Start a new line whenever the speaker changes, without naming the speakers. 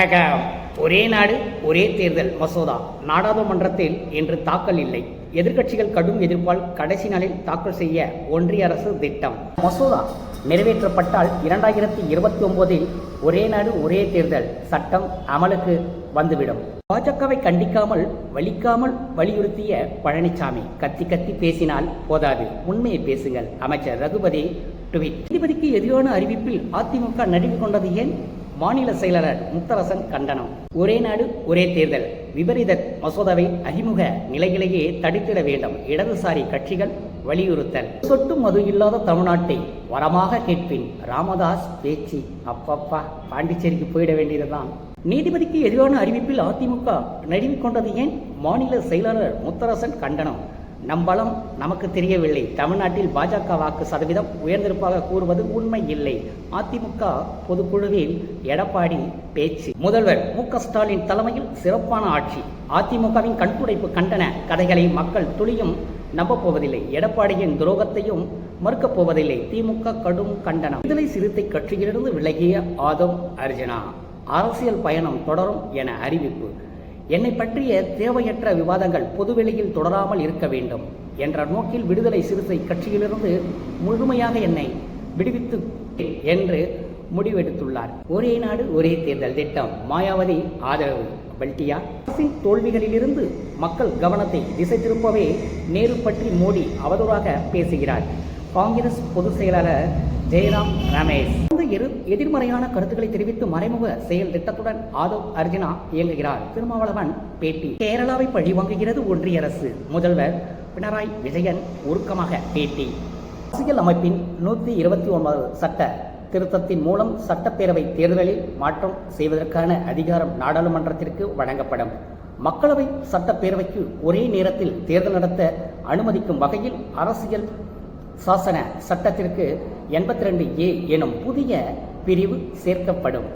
வணக்கம் ஒரே நாடு ஒரே தேர்தல் மசோதா. நாடாளுமன்றத்தில் இன்று தாக்கல் இல்லை. எதிர்க்கட்சிகள் கடும் எதிர்ப்பால் கடைசி நாளில் தாக்கல் செய்ய ஒன்றிய அரசு திட்டம். மசோதா நிறைவேற்றப்பட்டால் இரண்டாயிரத்தி இருபத்தி ஒன்பதில் ஒரே நாடு ஒரே தேர்தல் சட்டம் அமலுக்கு வந்துவிடும். பாஜகவை கண்டிக்காமல் வலிக்காமல் வலியுறுத்திய பழனிசாமி கத்தி கத்தி பேசினால் போதாது. உண்மையை பேசுங்கள். அமைச்சர் ரகுபதி ட்வீட். நீதிபதிக்கு எதிரான அறிவிப்பில் அதிமுக நடிவு கொண்டது ஏன்? மாநில செயலாளர் முத்தரசன் கண்டனம். ஒரே நாடு ஒரே தேர்தல். விபரீத மசோதாவை அறிமுக நிலையிலேயே தடுத்திட வேண்டும். இடதுசாரி கட்சிகள் வலியுறுத்தல். சொட்டு மது இல்லாத தமிழ்நாட்டை வரமாக கேட்பின். ராமதாஸ் பேச்சு அப்பப்பா. பாண்டிச்சேரிக்கு போயிட வேண்டியதுதான். நீதிபதிக்கு எதிரான அறிவிப்பில் அதிமுக நழுவிக் கொண்டது ஏன்? மாநில செயலாளர் முத்தரசன் கண்டனம். நம் பலம் நமக்கு தெரியவில்லை. தமிழ்நாட்டில் பாஜக வாக்கு சதவீதம் உயர்ந்திருப்பாக கூறுவது உண்மை இல்லை. அதிமுக பொதுக்குழுவில் எடப்பாடி பேச்சு. முதல்வர் மு ஸ்டாலின் தலைமையில் சிறப்பான ஆட்சி. அதிமுகவின் கண்துடைப்பு கண்டன கதைகளை மக்கள் துளியும் நம்பப் போவதில்லை. எடப்பாடியின் துரோகத்தையும் மறுக்கப் போவதில்லை. திமுக கடும் கண்டனம். விடுதலை சிறுத்தை கட்சியிலிருந்து விலகிய ஆதவ் அர்ஜுனா. அரசியல் பயணம் தொடரும் என அறிவிப்பு. என்னை பற்றிய தேவையற்ற விவாதங்கள் பொதுவெளியில் தொடராமல் இருக்க வேண்டும் என்ற நோக்கில் விடுதலை சிறுத்தை கட்சியிலிருந்து முழுமையாக என்னை விடுவித்து என்று முடிவெடுத்துள்ளார். ஒரே நாடு ஒரே தேர்தல் திட்டம். மாயாவதி ஆதரவு. பல்டியா அரசின் தோல்விகளிலிருந்து மக்கள் கவனத்தை திசை திருப்பவே நேரு பற்றி மோடி அவதூறாக பேசுகிறார். காங்கிரஸ் பொதுச் செயலாளர் ஜெயராம் ரமேஷ். இரு எதிர்மறையான கருத்துக்களை தெரிவித்து மறைமுக செயல் திட்டத்துடன் ஆதவ் அர்ஜுனா இயங்குகிறார். திருமாவளவன் பேட்டி. கேரளாவை பழிவாங்குகிறது ஒன்றிய அரசு. முதல்வர் பினராயி விஜயன் உருக்கமாக பேட்டி. அரசியல் அமைப்பின் நூற்றி இருபத்தி ஒன்பது சட்ட திருத்தத்தின் மூலம் சட்டப்பேரவை தேர்தலில் மாற்றம் செய்வதற்கான அதிகாரம் நாடாளுமன்றத்திற்கு வழங்கப்படும். மக்களவை சட்டப்பேரவைக்கு ஒரே நேரத்தில் தேர்தல் நடத்த அனுமதிக்கும் வகையில் அரசியல் சாசன சட்டத்திற்கு எண்பத்தி ரெண்டு ஏ எனும் புதிய பிரிவு சேர்க்கப்படும்.